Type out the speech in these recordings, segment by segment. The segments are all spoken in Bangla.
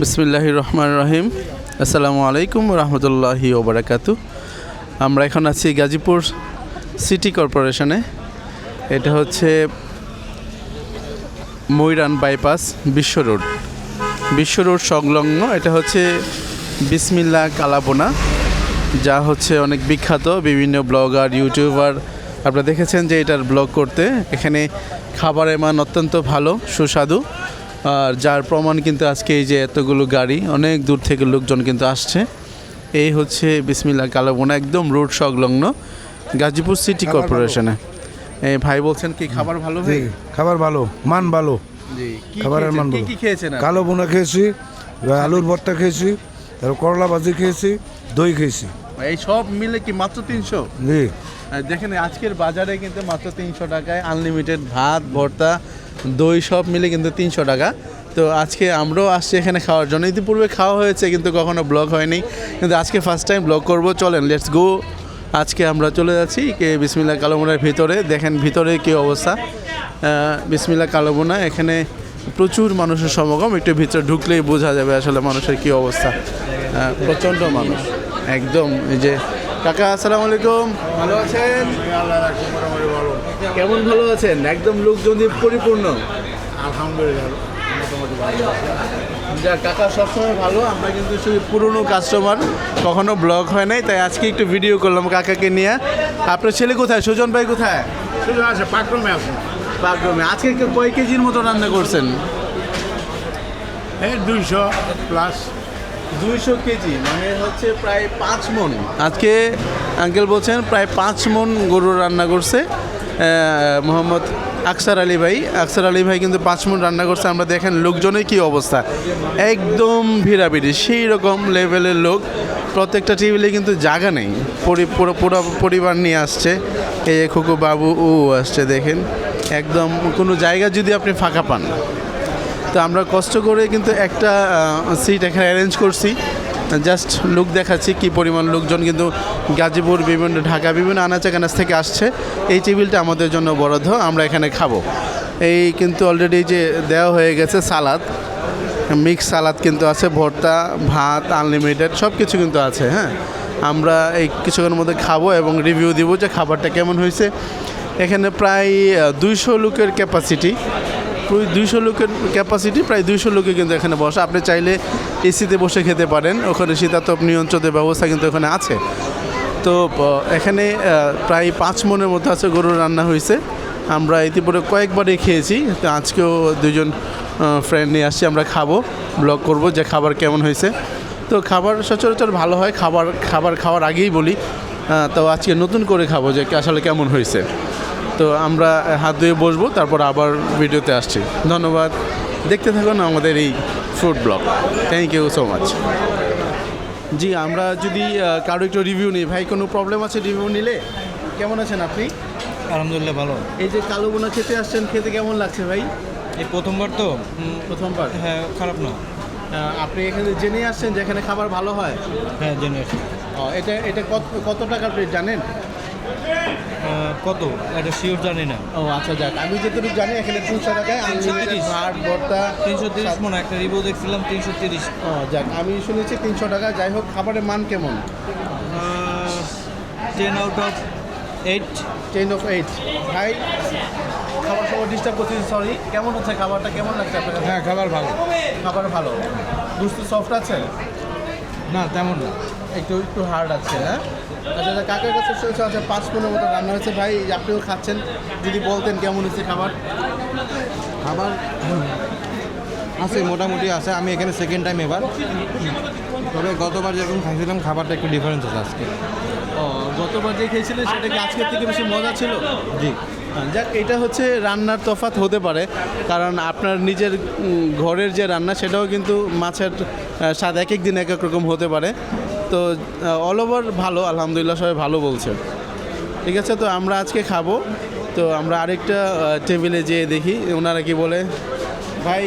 বিসমিল্লাহ রহমান রহিম। আসসালামু আলাইকুম রহমতুল্লাহি ওবরাকাতু আমরা এখন আছি গাজীপুর সিটি কর্পোরেশনে। এটা হচ্ছে ময়রান bypass Bishwa road. Bishwa road সংলগ্ন, এটা হচ্ছে বিসমিল্লা কালাবোনা যা হচ্ছে অনেক বিখ্যাত। বিভিন্ন ব্লগার, ইউটিউবার, আপনারা দেখেছেন যে এটার ব্লগ করতে। এখানে খাবারের মান অত্যন্ত ভালো, সুস্বাদু। আর যার প্রমাণ কিন্তু আজকে এই যে এতগুলো গাড়ি অনেক দূর থেকে লোকজন কিন্তু আসছে। এই হচ্ছে বিসমিল্লা কালাবোনা একদম রোড সংলগ্ন গাজীপুর সিটি কর্পোরেশনে। এই ভাই বলছেন কি খাবার ভালো ভাই? খাবার ভালো মান ভালো। খাবারের মান কি ভালো। খেয়েছেন কালো বোনা খেয়েছি আলুর ভর্তা খেয়েছি তারপর করলা ভাজি খেয়েছি দই খেয়েছি। এই সব মিলে কি মাত্র তিনশো? জি। দেখেন আজকের বাজারে কিন্তু মাত্র তিনশো টাকায় আনলিমিটেড ভাত ভর্তা দই সব মিলে কিন্তু তিনশো টাকা। তো আজকে আমরাও আসছি এখানে খাওয়ার জন্য। ইতিপূর্বে খাওয়া হয়েছে কিন্তু কখনো ব্লগ হয়নি। কিন্তু আজকে ফার্স্ট টাইম ব্লগ করব। চলেন লেটস গো আজকে আমরা চলে যাচ্ছি কে বিসমিল্লা কালোমোনার ভিতরে। দেখেন ভিতরে কি অবস্থা। বিসমিল্লা কালোমোনা, এখানে প্রচুর মানুষের সমাগম। একটু ভিতরে ঢুকলেই বোঝা যাবে আসলে মানুষের কি অবস্থা। প্রচণ্ড মানুষ। একদম, এই যে, কাকা, আসসালামু আলাইকুম। ভালো আছেন? কেমন ভালো আছেন? একদম লোকজন দিয়ে পরিপূর্ণ। যা কাকা সবসময় ভালো আমরা কিন্তু শুধু পুরনো কাস্টমার কখনো ব্লগ হয় নাই তাই আজকে একটু ভিডিও করলাম কাকাকে নিয়ে। আপনার ছেলে কোথায়? সুজন ভাই কোথায়? শুধু আছে পাকরমে আছে। বাথরুমে আজকে কয় কেজির মতো রান্না করছেন? এই দুইশো প্লাস দুইশো কেজি মানে হচ্ছে প্রায় পাঁচ মন। আজকে আঙ্কেল বলছেন প্রায় পাঁচ মন গরু রান্না করছে। মোহাম্মদ আকসার আলী ভাই। আকসার আলী ভাই কিন্তু পাঁচ মিনিট রান্না করছে। আমরা দেখেন লোকজনের কি অবস্থা। একদম ভিড়াভিড়ি সেই রকম লেভেলের লোক। প্রত্যেকটা টেবিলে কিন্তু জায়গা নেই। পুরো পুরো পরিবার নিয়ে আসছে। এই খুকু বাবু, ও আসছে দেখেন। একদম কোনো জায়গা যদি আপনি ফাঁকা পান। তো আমরা কষ্ট করে কিন্তু একটা সিট এখানে অ্যারেঞ্জ করছি। জাস্ট লুক দেখাচ্ছি কি পরিমাণ লোকজন কিন্তু গাজীপুর, বিভিন্ন ঢাকা, বিভিন্ন আনাচে কানাচ থেকে আসছে। এই টেবিলটা আমাদের জন্য বরাদ্দ, আমরা এখানে খাব। এই কিন্তু অলরেডি যে দেওয়া হয়ে গেছে সালাদ মিক্স সালাদ কিন্তু আছে, ভর্তা, ভাত আনলিমিটেড সব কিছু কিন্তু আছে হ্যাঁ? আমরা এই কিছুক্ষণের মধ্যে খাব এবং রিভিউ দিব যে খাবারটা কেমন হয়েছে। এখানে প্রায় দুইশো লোকের ক্যাপাসিটি দুইশো লোকের ক্যাপাসিটি প্রায় দুইশো লোকে কিন্তু এখানে বসে। আপনি চাইলে এসিতে বসে খেতে পারেন। ওখানে শীতাতপ নিয়ন্ত্রণের ব্যবস্থা কিন্তু ওখানে আছে। তো এখানে প্রায় পাঁচ মনের মতো আছে গরুর রান্না হয়েছে। আমরা ইতিপূর্বে কয়েকবারই খেয়েছি। তো আজকেও দুজন ফ্রেন্ড নিয়ে আসছি। আমরা খাব ব্লগ করব যে খাবার কেমন হয়েছে। তো খাবার সচরাচর ভালো হয়। খাবার খাবার খাওয়ার আগেই বলি। তো আজকে নতুন করে খাব যে আসলে কেমন হয়েছে। তো আমরা হাত ধুয়ে বসবো তারপর আবার ভিডিওতে আসছি। ধন্যবাদ। দেখতে থাকুন আমাদের এই food blog thank you so much ji আমরা যদি কারও একটু রিভিউ নিই। ভাই কোনো প্রবলেম আছে রিভিউ নিলে? কেমন আছেন আপনি? আলহামদুলিল্লাহ ভালো। এই যে কালো বোনা খেতে আসছেন খেতে কেমন লাগছে ভাই? এই প্রথমবার তো? প্রথমবার। হ্যাঁ খারাপ না। আপনি এখানে জেনে আসছেন যে এখানে খাবার ভালো হয়? হ্যাঁ জেনে আসছেন এটা এটা কত কত টাকার প্লেট জানেন? কত? এটা শিওর জানি না। ও আচ্ছা যাক। আমি যেটুকু জানি এখানে তিনশো টাকায় আনলিমিটেড 330 ভাত ভর্তা তিনশো তিরিশ মনে একটা রিভিউ দেখছিলাম তিনশো তিরিশ। ও যাক আমি শুনেছি তিনশো টাকা। যাই হোক খাবারের মান কেমন? Ten out of eight ten of eight ভাই খাবার সময় ডিস্টার্ব করছি সরি কেমন হচ্ছে খাবারটা? কেমন লাগছে আপনার হ্যাঁ খাবার ভালো। খাবার ভালো। বুঝতে সফট আছে? না তেমন না। একটু একটু হার্ড আছে হ্যাঁ? আচ্ছা কাকের কাছে শুনছে আচ্ছা পাঁচ পনেরো মতো রান্না হয়েছে। ভাই আপনিও খাচ্ছেন। যদি বলতেন কেমন হচ্ছে খাবার? খাবার আছে মোটামুটি আছে। আমি এখানে সেকেন্ড টাইম এবার। তবে গতবার যেরকম খাইছিলাম খাবারটা একটু ডিফারেন্স আছে আজকে। ও গতবার যে খেয়েছিলেন সেটা কি আজকের থেকে বেশি মজা ছিল? জি। যাক এটা হচ্ছে রান্নার তফাৎ হতে পারে। কারণ আপনার নিজের ঘরের যে রান্না সেটাও কিন্তু মাছের স্বাদ এক এক দিন এক এক রকম হতে পারে। তো অল ওভার ভালো আলহামদুলিল্লাহ সবাই ভালো বলছে। ঠিক আছে তো আমরা আজকে খাব। তো আমরা আরেকটা টেবিলে যেয়ে দেখি ওনারা কি বলে? ভাই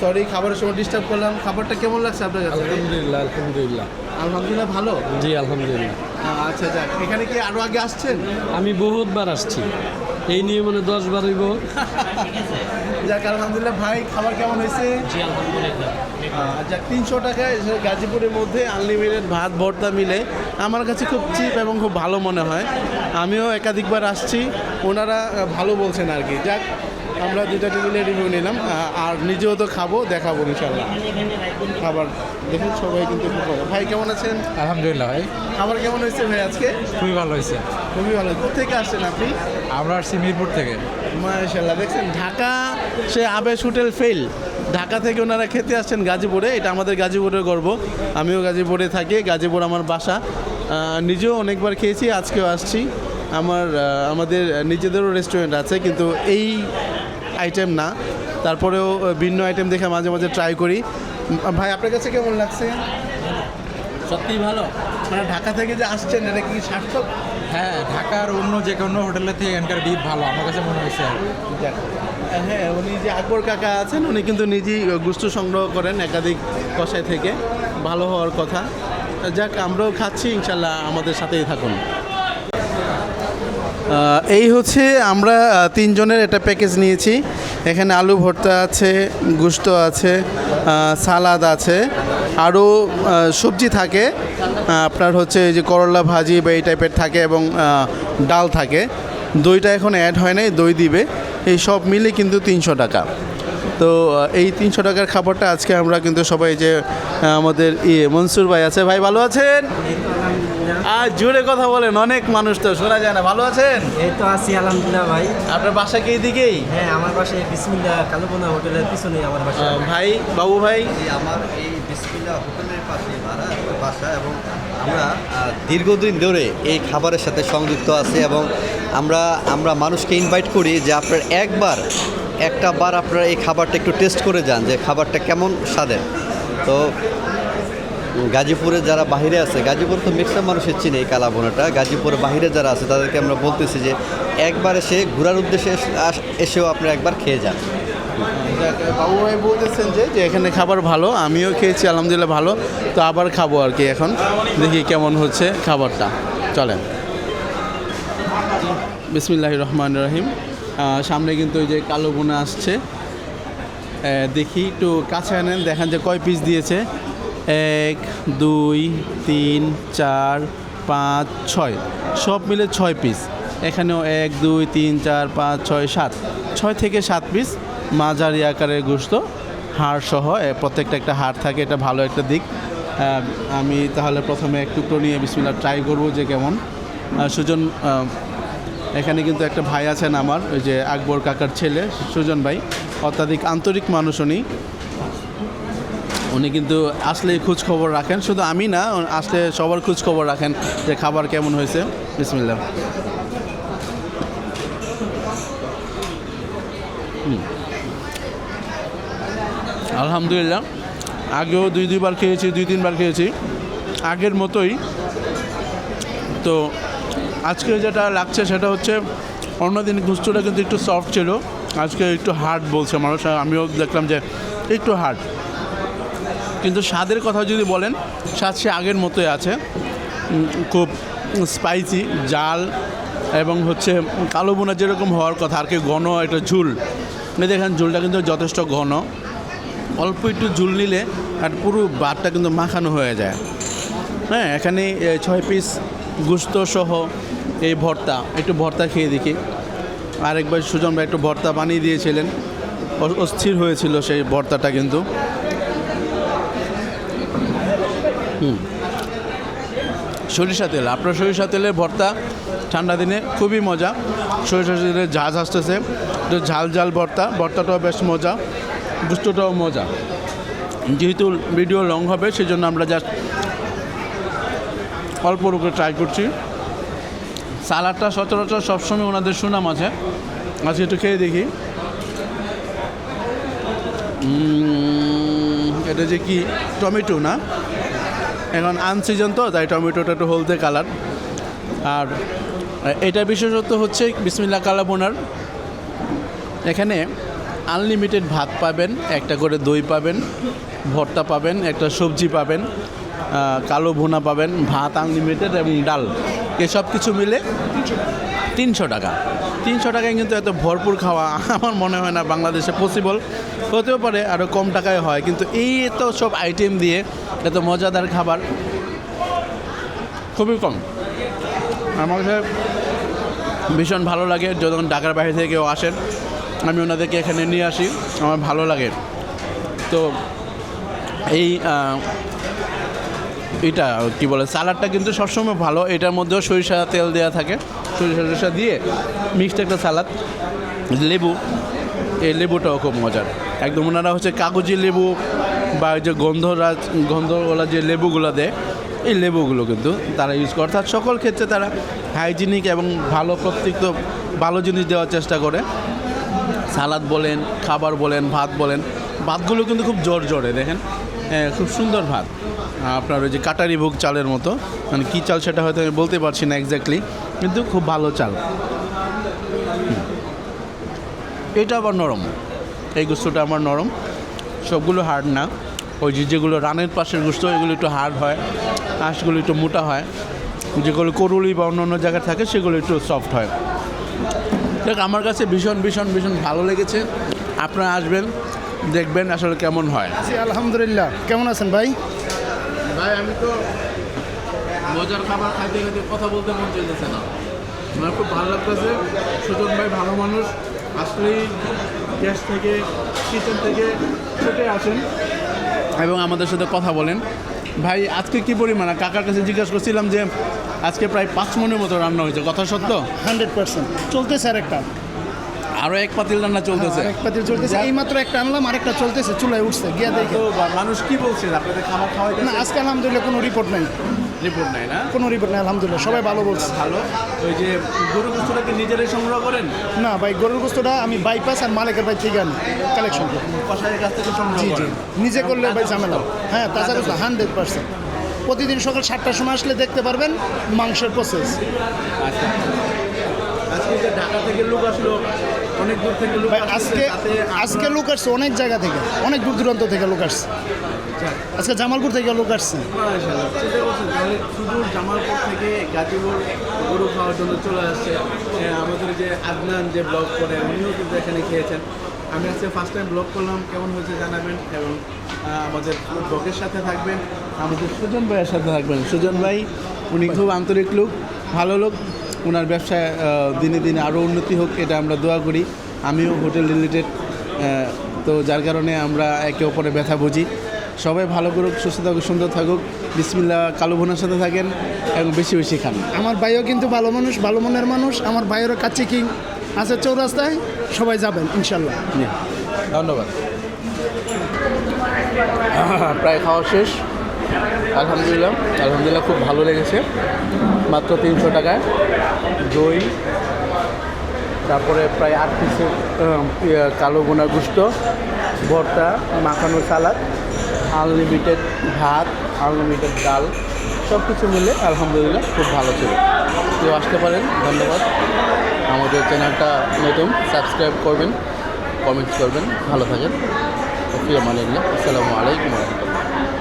সরি খাবারের সময় ডিস্টার্ব করলাম। খাবারটা কেমন লাগছে আপনার কাছে? আলহামদুলিল্লাহ আলহামদুলিল্লাহ। আলহামদুলিল্লাহ ভালো? জি আলহামদুলিল্লাহ। আচ্ছা যাক এখানে কি আরও আগে আসছেন? আমি বহুতবার আসছি। এই নিয়ে মানে দশ বার হইব। যাক আলহামদুলিল্লাহ ভাই খাবার কেমন হয়েছে? যাক তিনশো টাকায় গাজীপুরের মধ্যে আনলিমিটেড ভাত ভর্তা মিলে আমার কাছে খুব চিপ এবং খুব ভালো মনে হয়। আমিও একাধিকবার আসছি ওনারা ভালো বলছেন আর কি। যাক আমরা দুইটা টেবিলে রিভিউ নিলাম আর নিজেও তো খাব দেখাবো ইনশাল্লাহ খাবার দেখুন সবাই কিন্তু ভাই কেমন আছেন? আলহামদুলিল্লাহ ভাই। খাবার কেমন হয়েছে ভাই আজকে? খুবই ভালো হয়েছে। খুবই ভালো। কোথেকে আসছেন আপনি? আমরা আসছি মিরপুর থেকে। মাশাল্লাহ দেখছেন ঢাকা সে আবেশ হোটেল ফেল ঢাকা থেকে ওনারা খেতে আসছেন গাজীপুরে। এটা আমাদের গাজীপুরের গর্ব। আমিও গাজীপুরে থাকি গাজীপুর আমার বাসা। নিজেও অনেকবার খেয়েছি আজকেও আসছি। আমার আমাদের নিজেদেরও রেস্টুরেন্ট আছে কিন্তু এই আইটেম না। তারপরেও ভিন্ন আইটেম দেখে মাঝে মাঝে ট্রাই করি। ভাই আপনার কাছে কেমন লাগছে? সত্যি ভালো। মানে ঢাকা থেকে যে আসছেন এটা কি সার্থক? হ্যাঁ ঢাকার অন্য যে কোনো হোটেলের থেকে এখানকার ডিপ ভালো আমার কাছে মনে হয়েছে। হ্যাঁ উনি যে আকবর কাকা আছেন উনি কিন্তু নিজেই গুস্তু সংগ্রহ করেন একাধিক কষাই থেকে। ভালো হওয়ার কথা। যাক আমরাও খাচ্ছি ইনশাল্লাহ আমাদের সাথেই থাকুন। এই হচ্ছে আমরা তিনজনের একটা প্যাকেজ নিয়েছি। এখানে আলু ভর্তা আছে, গুস্ত আছে সালাদ আছে, আরও সবজি থাকে। আপনার হচ্ছে যে করলা ভাজি বা এই টাইপের থাকে এবং ডাল থাকে। দইটা এখন অ্যাড হয় নাই, দই দিবে। এই সব মিলে কিন্তু তিনশো টাকা। তো এই তিনশো টাকার খাবারটা আজকে আমরা কিন্তু সবাই যে আমাদের ইয়ে মনসুর ভাই আছে। ভাই, ভালো আছেন? আর জোরে কথা বলেন অনেক মানুষ তো শোনা যায় না। ভালো আছেন? এই তো আছি আলহামদুলিল্লাহ ভাই। আপনার বাসা কি এদিকেই হ্যাঁ আমার বাসায় বিসমিল্লা কালুবোনা হোটেলের পিছনেই আমার বাসা। ভাই বাবু ভাই? আমার এই বিসমিল্লা হোটেলের পাশে ভাড়া বাসা এবং আমরা দীর্ঘদিন ধরে এই খাবারের সাথে সংযুক্ত আছি এবং আমরা আমরা মানুষকে ইনভাইট করি যে আপনার একবার একটা বার আপনারা এই খাবারটা একটু টেস্ট করে যান যে খাবারটা কেমন স্বাদের। তো গাজীপুরে যারা বাইরে আছে, গাজীপুর তো ম্যাক্সিমাম মানুষের চিনে এই কালাবোনাটা গাজীপুরে বাইরে যারা আছে, তাদেরকে আমরা বলতেছি যে একবার এসে ঘোরার উদ্দেশ্যে এসেও আপনারা একবার খেয়ে যান। বাবু ভাই বলতেছেন যে যে এখানে খাবার ভালো, আমিও খেয়েছি, আলহামদুলিল্লাহ ভালো, তো আবার খাব আর কি এখন। দেখি কেমন হচ্ছে খাবারটা। চলেন। বিসমিল্লাহ রহমান রহিম। সামনে কিন্তু ওই যে কালো বোনা আসছে। দেখি একটু কাছে আনেন, দেখেন যে কয় পিস দিয়েছে। এক, দুই, তিন, চার, পাঁচ, ছয়। সব মিলে ছয় পিস এখানেও এক, দুই, তিন, চার, পাঁচ, ছয়, সাত। ছয় থেকে সাত পিস মাঝারি আকারের গোস্ত হাড় সহ প্রত্যেকটা একটা হাড় থাকে, এটা ভালো একটা দিক। আমি তাহলে প্রথমে এক টুকরো নিয়ে বিসমিল্লা ট্রাই করব যে কেমন। সুজন এখানে কিন্তু একটা ভাই আছেন আমার, ওই যে আকবর কাকার ছেলে, সুজন ভাই। অত্যাধিক আন্তরিক মানুষ উনি। উনি কিন্তু আসলে খোঁজ খবর রাখেন। শুধু আমি না, আসলে সবার খোঁজ খবর রাখেন যে খাবার কেমন হয়েছে। বিসমিল্লা আলহামদুলিল্লাহ। আগেও দুই দুইবার খেয়েছি, দুই তিনবার খেয়েছি। আগের মতোই। তো আজকে যেটা লাগছে সেটা হচ্ছে, অন্যদিন গুস্তটা কিন্তু একটু সফট ছিল। আজকে একটু হার্ড বলছে মানুষ আমিও দেখলাম যে একটু হার্ড কিন্তু স্বাদের কথা যদি বলেন, স্বাদ সে আগের মতোই আছে। খুব স্পাইসি জাল এবং হচ্ছে কালো বোনা যেরকম হওয়ার কথা, আর কি ঘন একটা ঝুল। দেখেন, ঝুলটা কিন্তু যথেষ্ট ঘন। অল্প একটু ঝুল নিলে আর পুরো ভাতটা কিন্তু মাখানো হয়ে যায়। হ্যাঁ এখানে ছয় পিস গুস্ত সহ এই ভর্তা, একটু ভর্তা খেয়ে দেখি। আরেকবার সুজন ভাই একটু ভর্তা বানিয়ে দিয়েছিলেন। অস্থির হয়েছিল সেই ভর্তাটা কিন্তু। সরিষা তেল। আপনার সরিষা তেলের ভর্তা ঠান্ডা দিনে খুবই মজা। সরিষা তেলের ঝাঁজ আসতেছে। ঝাল ঝাল ভর্তা। ভর্তাটাও বেশ মজা। গুস্তটাও মজা। যেহেতু ভিডিও লং হবে সেই জন্য আমরা জাস্ট অল্প করে ট্রাই করছি। সালাডটা সচরাচর সবসময় ওনাদের সুনাম আছে। আজকে একটু খেয়ে দেখি। এটা যে কি? টমেটো না? এখন আনসিজন তো তাই টমেটোটা একটু হলদে কালার। আর এটা বিশেষত হচ্ছে বিসমিল্লা কালাবোনার এখানে আনলিমিটেড ভাত পাবেন, একটা করে দই পাবেন, ভর্তা পাবেন, একটা সবজি পাবেন কালো ভুনা পাবেন, ভাত আনলিমিটেড এবং ডাল। এসব কিছু মিলে তিনশো টাকা। তিনশো টাকায় কিন্তু এত ভরপুর খাওয়া আমার মনে হয় না বাংলাদেশে পসিবল হতেও পারে আরও কম টাকায় হয়, কিন্তু এই এত সব আইটেম দিয়ে এত মজাদার খাবার। খুবই কম। আমার কাছে ভীষণ ভালো লাগে যখন ঢাকার বাইরে থেকে কেউ আসেন, আমি ওনাদেরকে এখানে নিয়ে আসি, আমার ভালো লাগে। তো এই এটা কি বলে, সালাডটা কিন্তু সবসময় ভালো, এটার মধ্যেও সরিষা তেল দেওয়া থাকে। সরিষা সরিষা দিয়ে মিক্সড একটা সালাদ। লেবু। এই লেবুটাও খুব মজার। একদম ওনারা হচ্ছে কাগজি লেবু বা ওই যে গন্ধরাজ গন্ধওয়ালা যে লেবুগুলো দেয় এই লেবুগুলো কিন্তু তারা ইউজ করে। অর্থাৎ সকল ক্ষেত্রে তারা হাইজিনিক এবং ভালো প্রত্যেক ভালো জিনিস দেওয়ার চেষ্টা করে। সালাদ বলেন খাবার বলেন ভাত বলেন ভাতগুলো কিন্তু খুব জোর জোরে দেখেন। হ্যাঁ, খুব সুন্দর ভাত। আপনার ওই যে কাটারি ভোগ চালের মতো। মানে কী চাল সেটা হয়তো আমি বলতে পারছি না এক্স্যাক্টলি কিন্তু খুব ভালো চাল। এটা আবার নরম। এই গুস্তটা আমার নরম। সবগুলো হার্ড না। ওই যে যেগুলো রানের পাশের গুস্ত, এগুলো একটু হার্ড হয়। হাঁসগুলো একটু মোটা হয়। যেগুলো করুলি বা অন্য অন্য জায়গায় থাকে, সেগুলো একটু সফট হয়। দেখ, আমার কাছে ভীষণ ভীষণ ভীষণ ভালো লেগেছে। আপনারা আসবেন, দেখবেন আসলে কেমন হয়। আলহামদুলিল্লাহ। কেমন আছেন ভাই? ভাই, আমি তো মজার খাবার খাইতে খাইতে কথা বলতে মন চলতেছে না। আমার খুব ভালো লাগতেছে, সুজন ভাই ভালো মানুষ। আসলেই গ্যাস থেকে কিচেন থেকে ছুটে আসেন এবং আমাদের সাথে কথা বলেন। ভাই, আজকে কি পরিমাণ? কাকার কাছে জিজ্ঞাসা করছিলাম যে, আজকে প্রায় পাঁচ মনের মতো রান্না হয়েছে। কথা সত্য? Hundred percent. চলতেছে আরেকটা। আরও এক পাতিল রান্না চলতেছে। আরেক পাতিল চলতেছে। এই মাত্র একটা আনলাম আরেকটা চলতেছে চুলায় উঠছে গিয়া দেখে। মানুষ কি বলছে আপনাদের খাবার খাওয়াই না আজকে আলহামদুলিল্লাহ কোনো রিপোর্ট নাই। রিপোর্ট নাই না? কোনো রিপোর্ট নাই আলহামদুলিল্লাহ সবাই ভালো বলছে। ভালো। ওই যে গরু গুস্তটাকে নিজেরাই সংগ্রহ করেন? না ভাই গরুর গোস্তটা আমি বাইপাস আর মালিকের ভাই থেকে আনি কালেকশন করি। কষাইয়ের কাছ থেকে সংগ্রহ জি জি। নিজে করলে ভাই ঝামেলা। হ্যাঁ তাজা গোস্ত হান্ড্রেড পার্সেন্ট প্রতিদিন সকাল সাতটার সময় আসলে দেখতে পারবেন মাংসের প্রসেস আচ্ছা। আজকে ঢাকা থেকে লোক আসলো অনেক দূর থেকে লোক আজকে আজকে লোক আসছে অনেক জায়গা থেকে অনেক দূর দূরান্ত থেকে লোক আসছে। আজকে জামালপুর থেকে লোক আসছে। চিন্তা করছেন তাহলে সুদূর জামালপুর থেকে গাজীপুর গরু খাওয়ার জন্য চলে আসছে। আমাদের যে আদনান যে ব্লগ করে উনিও কিন্তু এখানে খেয়েছেন। আমি আজকে ফার্স্ট টাইম ব্লগ করলাম কেমন হয়েছে জানাবেন? এবং আমাদের ব্লগের সাথে থাকবেন। আমাদের সুজন ভাইয়ের সাথে থাকবেন। সুজন ভাই উনি খুব আন্তরিক লোক ভালো লোক। ওনার ব্যবসায় দিনে দিনে আরও উন্নতি হোক এটা আমরা দোয়া করি। আমিও হোটেল রিলেটেড তো যার কারণে আমরা একে অপরে ব্যথা বুঝি। সবাই ভালো করুক সুস্থ থাকুক সুন্দর থাকুক। বিসমিল্লা কালো বোনার সাথে থাকেন এবং বেশি বেশি খান। আমার ভাইও কিন্তু ভালো মানুষ ভালো মনের মানুষ। আমার ভাইয়েরও কাছে কিং আছে চৌরাস্তায় সবাই যাবেন ইনশাল্লাহ। ধন্যবাদ। প্রায় খাওয়া শেষ। আলহামদুলিল্লাহ আলহামদুলিল্লাহ খুব ভালো লেগেছে। মাত্র তিনশো টাকায় দই তারপরে প্রায় আট পিসের ইয়ে, কালো বোনা গুস্ত ভর্তা মাখানো সালাদ আনলিমিটেড ভাত আনলিমিটেড ডাল সব কিছু মিলে আলহামদুলিল্লাহ খুব ভালো ছিল। কেউ আসতে পারেন ধন্যবাদ। আমাদের চ্যানেলটা নতুন সাবস্ক্রাইব করবেন কমেন্টস করবেন ভালো থাকেন। ওকে মানে আসসালামু আলাইকুম রহমতুল্লাহ।